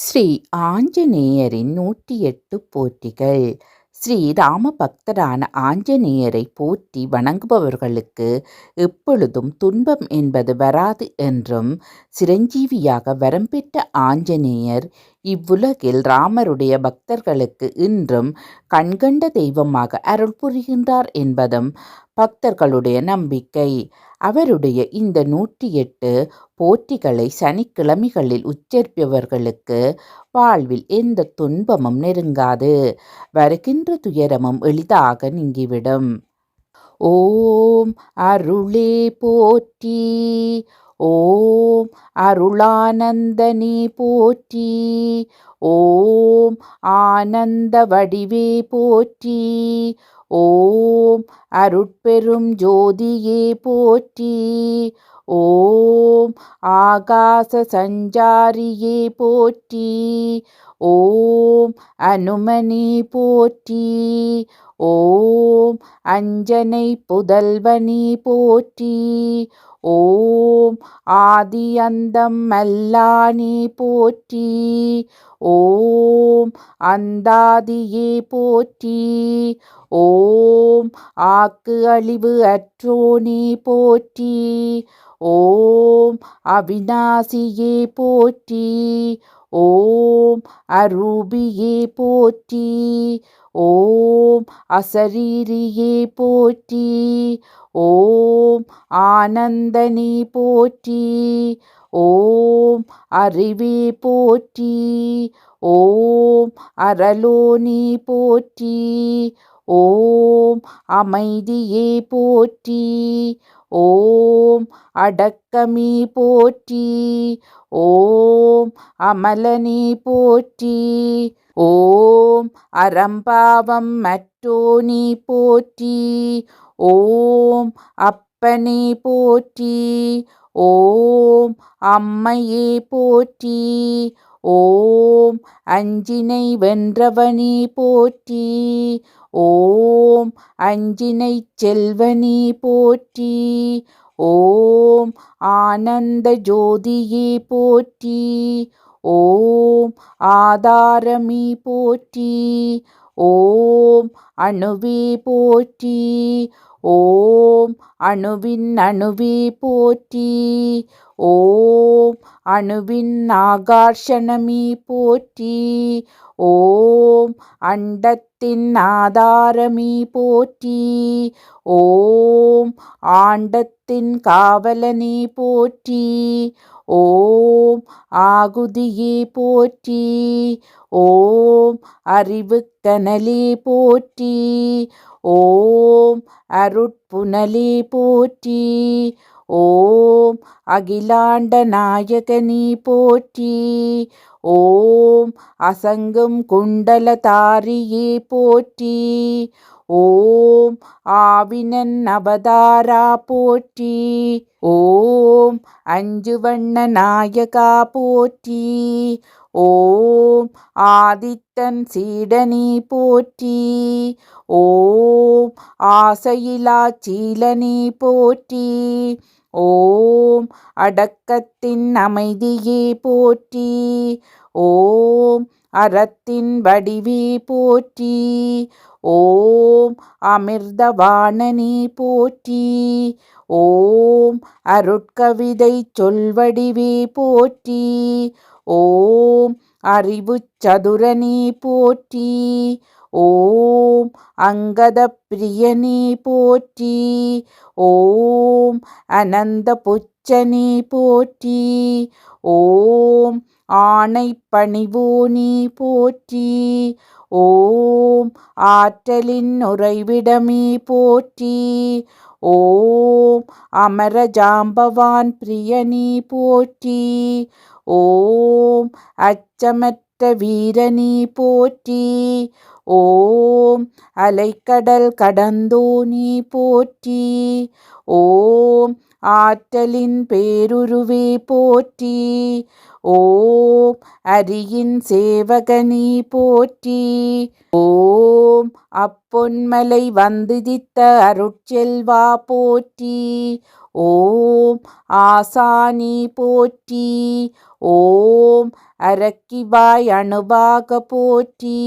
ஸ்ரீ ஆஞ்சநேயரின் நூற்றி எட்டு போற்றிகள். ஸ்ரீ ராம பக்தரான ஆஞ்சநேயரை போற்றி வணங்குபவர்களுக்கு எப்பொழுதும் துன்பம் என்பது வராது என்றும் சிரஞ்சீவியாக வரம் பெற்ற ஆஞ்சநேயர் இவ்வுலகில் ராமருடைய பக்தர்களுக்கு இன்றும் கண்கண்ட தெய்வமாக அருள் புரிகின்றார் என்பதும் பக்தர்களுடைய நம்பிக்கை. அவருடைய இந்த நூற்றி எட்டு போற்றிகளை சனிக்கிழமைகளில் உச்சரிப்பவர்களுக்கு வாழ்வில் எந்த துன்பமும் நெருங்காது. வருகின்ற துயரமும் எளிதாக நீங்கிவிடும். ஓம் அருளே போற்றி. ஓம் அருளானந்தனே போற்றி. ஓம் ஆனந்த வடிவே போற்றி. ஓம் அருட்பெரும் ஜோதியே போற்றி. ஓம் ஆகாச சஞ்சாரியே போற்றி. ஓம் அனுமனி போற்றி. ஓம் அஞ்சனை புதல்வனி போற்றி. ஓம் ஆதி அந்தம் மல்லானி போற்றி. ஓம் அந்தாதியே போற்றி. ஓம் ஆக்கு அழிவு அற்றோனே போற்றி. ஓம் அவிநாசியே போற்றி. ஓம் அரூபியே போற்றி ஓம் அசரீரியே போற்றி ஓம் ஆனந்தனி போற்றி ஓம் அறிவே போற்றி ஓம் அரலோனி போற்றி ஓம் அமைதியே போற்றி ஓம் அடக்கமீ போற்றி ஓம் அமலனி போற்றி ஓம் அறம்பாவம் மற்றோனி போற்றி ஓம் அப்பனே போற்றி ஓம் அம்மையே போற்றி ஓம் அஞ்சினை வென்றவனே போற்றி ஓம் அஞ்சினை செல்வனி போற்றி ஓம் ஆனந்த ஜோதியே போற்றி ஓம் ஆதாரமி போற்றி ஓம் அணுவே போற்றி ஓம் அணுவின் அணுவே போற்றி ஓம் அணுவின் ஆகார்ஷணமி போற்றி ஓம் அண்டத்தின் ஆதாரமீ போற்றி. ஓம் ஆண்டத்தின் காவலனி போற்றி. ஓம் ஆகுதியே போற்றி. ஓம் அறிவுக்கனலே போற்றி. ஓம் அருட்புனலே போற்றி. ஓம் அகிலாண்ட நாயகனி போற்றி. ஓம் அசங்கும் குண்டல தாரியே போற்றி. ஓம் ஆவினன் அவதாரா போற்றி. ஓம் அஞ்சு வண்ண நாயகா போற்றி. ஓம் ஆதித்தன் சீடனி போற்றி. ஓம் ஆசையிலா சீலனி போற்றி. ஓம் அடக்கத்தின் அமைதியே போற்றி. ஓம் அறத்தின் வடிவே போற்றி. ஓம் அமிர்தவாணனி போற்றி. ஓம் அருட்கவிதை சொல்வடிவே போற்றி. ஓம் அறிவு சதுரனே போற்றி. ஓம் அங்கத பிரியனே போற்றி. ஓம் அனந்த புச்சனே போற்றி. ஓம் ஆணை பணிவோனே போற்றி. ஓம் ஆற்றலின் உறைவிடமே போற்றி. ஓம் அமர ஜாம்பவான் பிரியனே போற்றி. ஓம் அச்சமற்ற வீரனி போற்றி. ஓம் அலைக்கடல் கடந்தோனி போற்றி. ஓம் ஆற்றலின் பேருருவே போற்றி. ஓம் அரியின் சேவகனி போற்றி. ஓம் அப்பொன்மலை வந்திதித்த அருட்செல்வா போற்றி. ஓம் ஆசானி போற்றி ஓம் அரக்கிவாய் அணுபாக போற்றி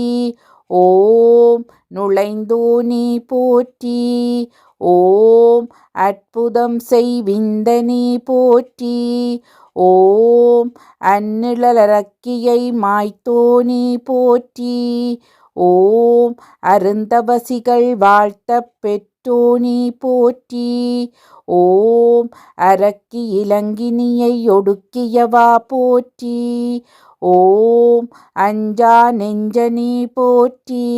ஓம் நுழைந்தோனி போற்றி ஓம் அற்புதம் செய்விந்தனி போற்றி ஓம் அந்நிழலக்கியை மாய்த்தோனி போற்றி ஓம் அருந்தவசிகள் வாழ்த்த பெற்று பெற்றோனி போற்றி. ஓம் அரக்கி இலங்கினியை ஒடுக்கியவா போற்றி. ஓம் அஞ்சா நெஞ்சனி போற்றி.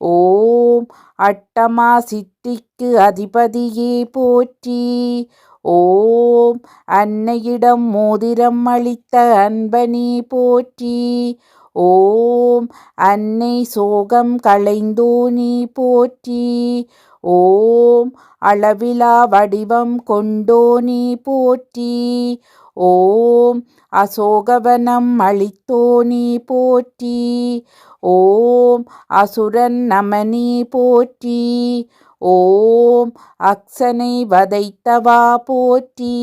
ஓம் அட்டமா சித்திக்கு அதிபதியே போற்றி. ஓம் அன்னையிடம் மோதிரம் அளித்த அன்பனே போற்றி. ஓம் அன்னை சோகம் களைந்தோனி போற்றி. ஓம் அளவிலா வடிவம் கொண்டோனி போற்றி. ஓம் அசோகவனம் அளித்தோனி போற்றி. ஓம் அசுரன் நமனி போற்றி. ஓம் அக்சனை வதைத்தவா போற்றி.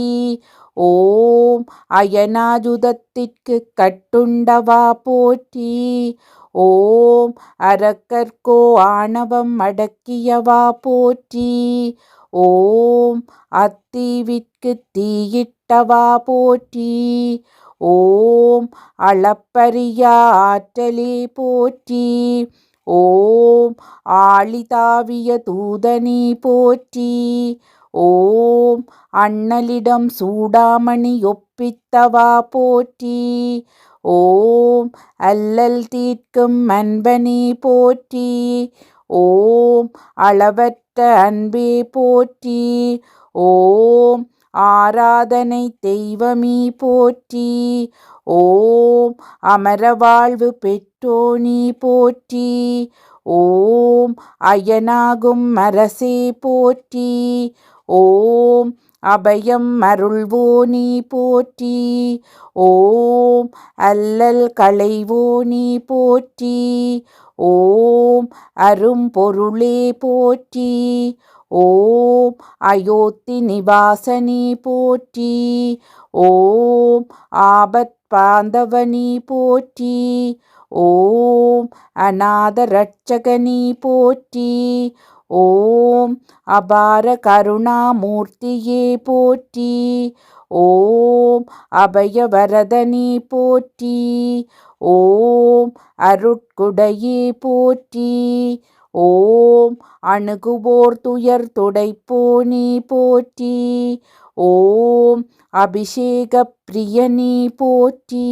ஓம் அயனாயுதத்திற்கு கட்டுண்டவா போற்றி. ஓம் அரக்கர்கோ ஆணவம் அடக்கியவா போற்றி. ஓம் அத்தீவிற்கு தீயிட்டவா போற்றி. ஓம் அளப்பரியா ஆற்றலே போற்றி. ஓம் ஆளிதாவிய தூதனி போற்றி. ஓம் அண்ணலிடம் சூடாமணி ஒப்பித்தவா போற்றி. ஓம் அல்லல் தீர்க்கும் அன்பனி போற்றி. ஓம் அளவற்ற அன்பே போற்றி. ஓம் ஆராதனை தெய்வமீ போற்றி. ஓம் அமரவாழ்வு பெற்றோனி போற்றி. ஓம் அயனாகும் அரசே போற்றி. ஓம் அபயம் அருள்வோனி போற்றி. ஓம் அல்லல் களைவோனி போற்றி. ஓம் அரும் பொருளே போற்றி. ஓம் அயோத்தி நிவாசனி போற்றி. ஓம் ஆபத் பாந்தவனி போற்றி. ஓம் அநாத ரட்சகனி போற்றி. ஓம் அபார கருணாமூர்த்தியே போற்றி. ஓம் அபயவரதனே போற்றி. ஓம் அருட்குடையே போற்றி. ஓம் அணுகுவோர் துயர் துடைப்போனே போற்றி. ஓம் அபிஷேக பிரியனே போற்றி.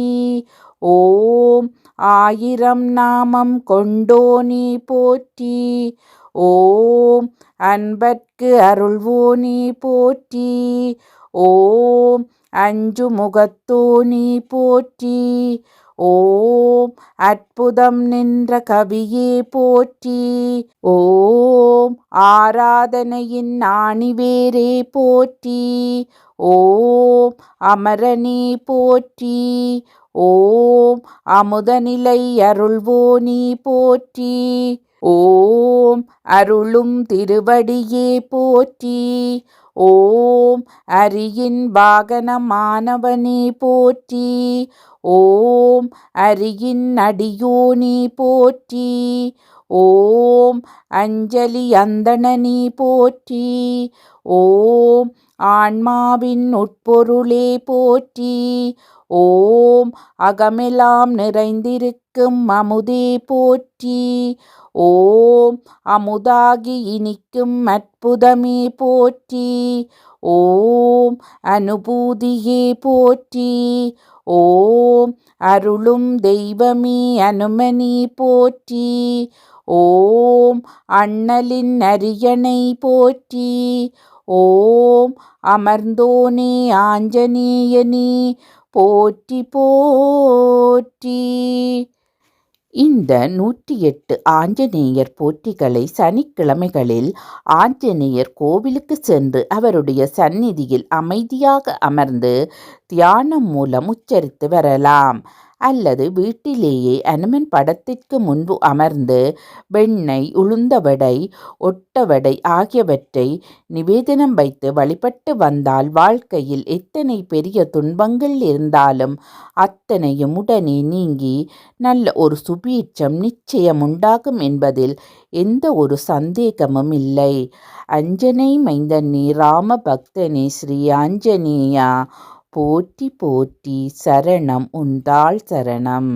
ஓம் ஆயிரம் நாமம் கொண்டோனே போற்றி. ஓம் அன்பர்க்கு அருள்வோனி போற்றி. ஓம் அஞ்சு முகத்தோனி போற்றி. ஓம் அற்புதம் நின்ற கவியே போற்றி. ஓம் ஆராதனையின் ஆணிவேரே போற்றி. ஓம் அமரனே போற்றி. ஓம் அமுதநிலை அருள்வோனி போற்றி. ஓம் அருளும் திருவடியே போற்றி. ஓம் அரியின் வாகனமானவனே போற்றி. ஓம் அரியின் அடியோனே போற்றி. ஓம் அஞ்சலி அந்தணனே போற்றி. ஓம் ஆன்மாவின் உட்பொருளே போற்றி. ஓம் அகமெல்லாம் நிறைந்திருக்கும் அமுதே போற்றி. ஓம் அமுதாகி இனிக்கும் அற்புதமே போற்றி. ஓம் அனுபூதியே போற்றி. ஓம் அருளும் தெய்வமே அனுமனி போற்றி. ஓம் அண்ணலின் அரியணை போற்றி. ஓம் அமர்ந்தோனே ஆஞ்சநேயனே போற்றி போற்றி. இந்த நூற்றி எட்டு ஆஞ்சநேயர் போற்றிகளை சனிக்கிழமைகளில் ஆஞ்சநேயர் கோவிலுக்கு சென்று அவருடைய சந்நிதியில் அமைதியாக அமர்ந்து தியானம் மூலம் உச்சரித்து வரலாம். அல்லது வீட்டிலேயே அனுமன் படத்திற்கு முன்பு அமர்ந்து வெண்ணெய் உளுந்த வடை ஒட்ட வடை ஆகியவற்றை நிவேதனம் வைத்து வழிபட்டு வந்தால் வாழ்க்கையில் எத்தனை பெரிய துன்பங்கள் இருந்தாலும் அத்தனையும் உடனே நீங்கி நல்ல ஒரு சுபீட்சம் நிச்சயம் உண்டாகும் என்பதில் எந்த ஒரு சந்தேகமும் இல்லை. அஞ்சனை மைந்தனி ராம பக்தனே ஸ்ரீ ஆஞ்சநேயா போற்றி போற்றி சரணம் உண்டாள் சரணம்.